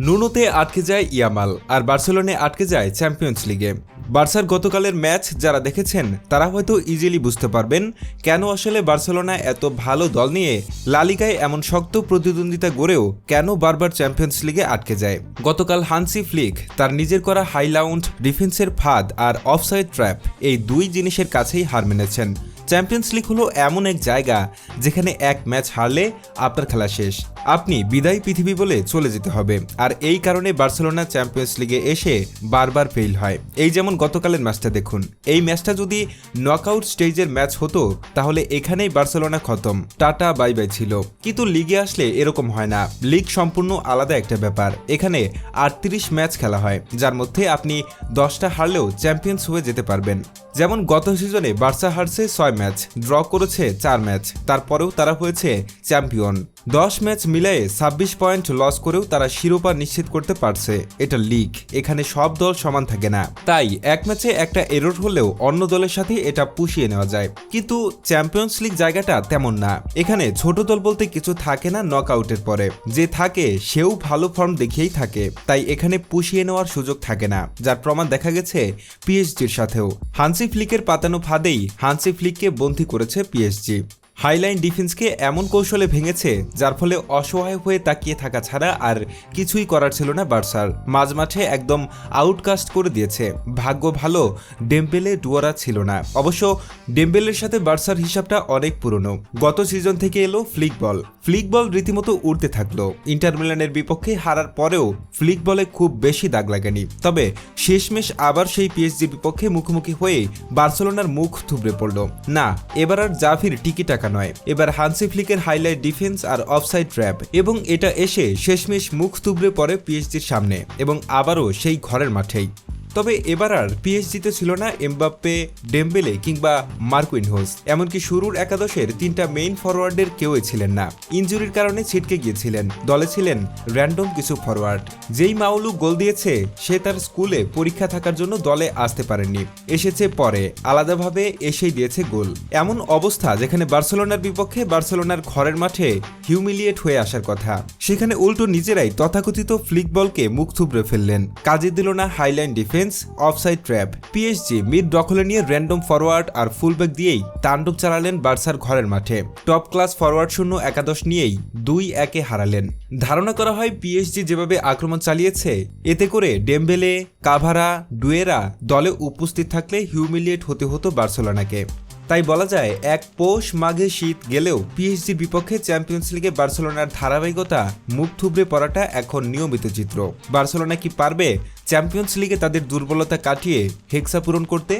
নুনোতে আটকে যায় ইয়ামাল আর বার্সেলোনে আটকে যায় চ্যাম্পিয়ন্স লিগে। বার্সার গতকালের ম্যাচ যারা দেখেছেন, তারা হয়তো ইজিলি বুঝতে পারবেন কেন আসলে বার্সেলোনা এত ভালো দল নিয়ে লালিগায় এমন শক্ত প্রতিদ্বন্দ্বিতা গড়েও কেন বারবার চ্যাম্পিয়ন্স লিগে আটকে যায়। গতকাল হানসি ফ্লিক তার নিজের করা হাইলাউন্ড ডিফেন্সের ফাঁদ আর অফসাইড ট্র্যাপ এই দুই জিনিসের কাছেই হার মেনেছেন। চ্যাম্পিয়ন্স লিগ হলো এমন এক জায়গা যেখানে এক ম্যাচ হারলে আপনার খেলা শেষ। আপনি বিদায় পৃথিবী বলে চলে যেতে হবে। আর এই কারণে বার্সেলোনা চ্যাম্পিয়ন্স লিগে এসে বারবার ফেল হয়। এই যেমন গতকালের ম্যাচটা দেখুন। এই ম্যাচটা যদি নকআউট স্টেজের ম্যাচ হতো, তাহলে এখানেই বার্সেলোনা খতম। টাটা বাই বাই ছিল। কিন্তু লিগে আসলে এরকম হয় না। লিগ সম্পূর্ণ আলাদা একটা ব্যাপার। এখানে আটত্রিশ ম্যাচ খেলা হয়, যার মধ্যে আপনি দশটা হারলেও চ্যাম্পিয়ন্স হয়ে যেতে পারবেন। যেমন গত সিজনে বার্সা হারছে ছয় ম্যাচ ড্র করেছে চার ম্যাচ। তারপরেও তারা হয়েছে চ্যাম্পিয়ন দশ ম্যাচ মিলিয়ে ছাব্বিশ পয়েন্ট লস করেও তারা শিরোপা নিশ্চিত করতে পারছে। এটা লিগ। এখানে সব দল সমান থাকে না। তাই এক ম্যাচে একটা এরর হলেও অন্য দলের সাথে এটা পুষিয়ে নেওয়া যায়। কিন্তু চ্যাম্পিয়ন্স লিগ জায়গাটা তেমন না। এখানে ছোট দল বলতে কিছু থাকে না নক আউটের পরে। যে থাকে, সেও ভালো ফর্ম দেখিয়েই থাকে। তাই এখানে পুষিয়ে নেওয়ার সুযোগ থাকে না। যার প্রমাণ দেখা গেছে পিএসজির সাথেও। হানসি ফ্লিকের পাতানো ফাঁদেই হানসি ফ্লিককে বন্দী করেছে পিএসজি। হাইলাইন ডিফেন্সকে এমন কৌশলে ভেঙেছে, যার ফলে অসহায় হয়ে তাকিয়ে থাকা ছাড়া আর কিছুই করার ছিল না বার্সার। মাঝ মাঝমাঠে একদম আউটকাস্ট করে দিয়েছে। ভাগ্য ভালো ডেম্বেলে ডুয়ারা ছিল না। অবশ্য ডেম্বেলের সাথে বার্সার হিসাবটা অনেক পুরনো। গত সিজন থেকে এলো ফ্লিক বল ফ্লিক বল রীতিমতো উড়তে থাকল। ইন্টার মিলানের বিপক্ষে হারার পরেও ফ্লিক বলে খুব বেশি দাগ লাগেনি। তবে শেষমেশ আবার সেই পিএসজির বিপক্ষে মুখোমুখি হয়ে বার্সেলোনার মুখ থুবড়ে পড়ল। না, এবার আর জাফির টিকি টাকা নয়। এবার হানসি ফ্লিকের হাইলাইট ডিফেন্স আর অফসাইড ট্র্যাপ এবং এটা এসে শেষমেশ মুখ তুবড়ে পড়ে পিএসজির সামনে এবং আবারও সেই ঘরের মাঠেই। তবে এবার আর পিএসজিতে ছিল না এমবাপ্পে, ডেম্বেলে কিংবা মার্কুইন হোস এমনকি শুরুর একাদশের তিনটা মেইন ফরওয়ার্ডের কেউই ছিলেন না। ইনজুরির কারণে ছিটকে গিয়েছিলেন। দলে ছিলেন র্যান্ডম কিছু ফরওয়ার্ড যেই মাউলু গোল দিয়েছে, সে তার স্কুলে পরীক্ষা থাকার জন্য দলে আসতে পারেননি। এসেছে পরে, আলাদাভাবে এসেই দিয়েছে গোল। এমন অবস্থা যেখানে বার্সেলোনার বিপক্ষে বার্সেলোনার ঘরের মাঠে হিউমিলিয়েট হয়ে আসার কথা। সেখানে উল্টো নিজেরাই তথাকথিত ফ্লিকবলকে মুখ থুবড়ে ফেললেন। কাজে দিল না high line defence offside trap PSG mid দখলে নিয়ে র্যান্ডম ফরওয়ার্ড আর ফুলব্যাক দিয়েই তাণ্ডব চালালেন বার্সার ঘরের মাঠে। টপ ক্লাস ফরওয়ার্ড শূন্য, একাদশ নিয়েই দুই একে হারালেন। ধারণা করা হয় পিএসজি যেভাবে আক্রমণ চালিয়েছে, এতে করে ডেম্বেলে কাভারা ডুয়েরা দলে উপস্থিত থাকলে হিউমিলিয়েট হতে হতো বার্সেলোনাকে। তাই বলা যায়, এক পৌষ মাঘে শীত গেলেও পিএসজির বিপক্ষে চ্যাম্পিয়ন্স লিগে বার্সেলোনার ধারাবাহিকতা মুখ থুবড়ে পড়াটা এখন নিয়মিত চিত্র। বার্সেলোনা কি পারবে? চ্যাম্পিয়ন্স লিগে তাদের দুর্বলতা কাটিয়ে হেক্সা পূরণ করতে